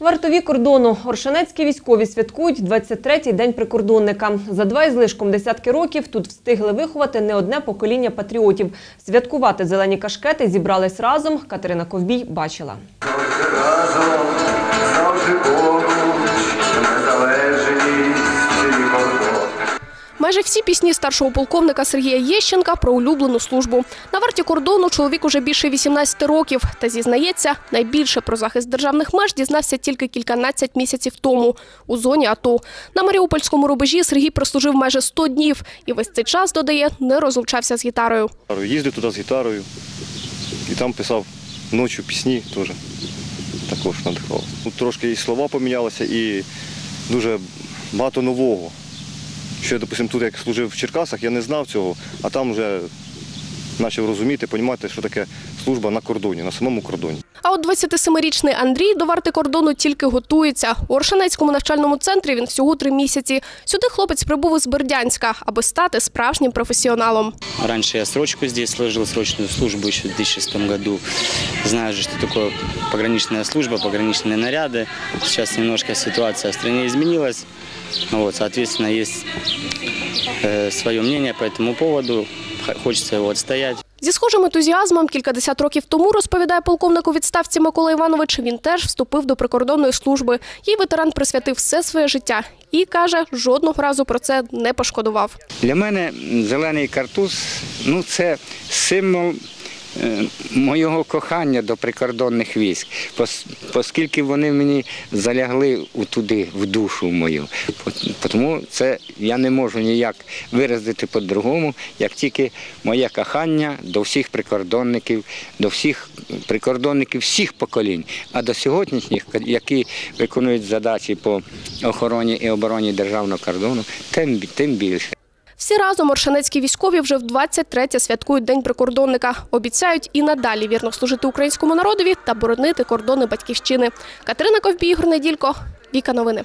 Вартові кордону Оршанецькі військові святкують 23-й день прикордонника. За два із лишком десятки років тут встигли виховати не одне покоління патріотів. Святкувати зелені кашкети зібрались разом. Катерина Ковбій бачила. Разом, завжди поруч, Майже всі пісні старшого полковника Сергія Єщенка про улюблену службу. На варті кордону чоловік уже більше 18 років. Та зізнається, найбільше про захист державних меж дізнався тільки кільканадцять місяців тому у зоні АТО. На Маріупольському рубежі Сергій прослужив майже 100 днів і весь цей час, додає, не розлучався з гітарою. Їздив туди з гітарою і там писав ночі пісні теж. Також надихав. Ну, трошки і слова помінялися, і дуже багато нового. Що я, допустим, тут як служив в Черкасах, я не знав цього, а там вже почав розуміти, розуміти, що таке служба на кордоні, на самому кордоні. А от 27-річний Андрій до варти кордону тільки готується. У Оршанецькому навчальному центрі він всього три місяці. Сюди хлопець прибув із Бердянська, аби стати справжнім професіоналом. Раньше я срочку здесь служил, срочную службу еще в 2006 году. Знаю же, что такое пограничная служба, пограничные наряды. Сейчас немножко ситуация в стране изменилась. Ну Вот, соответственно, есть э, свое мнение по этому поводу. Хочется его отстоять. Зі схожим ентузіазмом кількадесят років тому, розповідає полковник у відставці Микола Іванович, він теж вступив до прикордонної служби. Їй ветеран присвятив все своє життя і, каже, жодного разу про це не пошкодував. Для мене зелений картуз ну, це символ моєго кохання до прикордонних військ, оскільки вони мені залягли туди, в душу мою. Тому це я не можу ніяк виразити по-другому, як тільки моє кохання до всіх прикордонників, до всіх прикордонників всіх поколінь, а до сьогоднішніх, які виконують задачі по охороні і обороні державного кордону, тим, тим більше. Всі разом оршанецькі військові вже в 23-те святкують День прикордонника. Обіцяють і надалі вірно служити українському народові та боронити кордони батьківщини. Катерина Ковбій, Ігор Неділько, Віка Новини.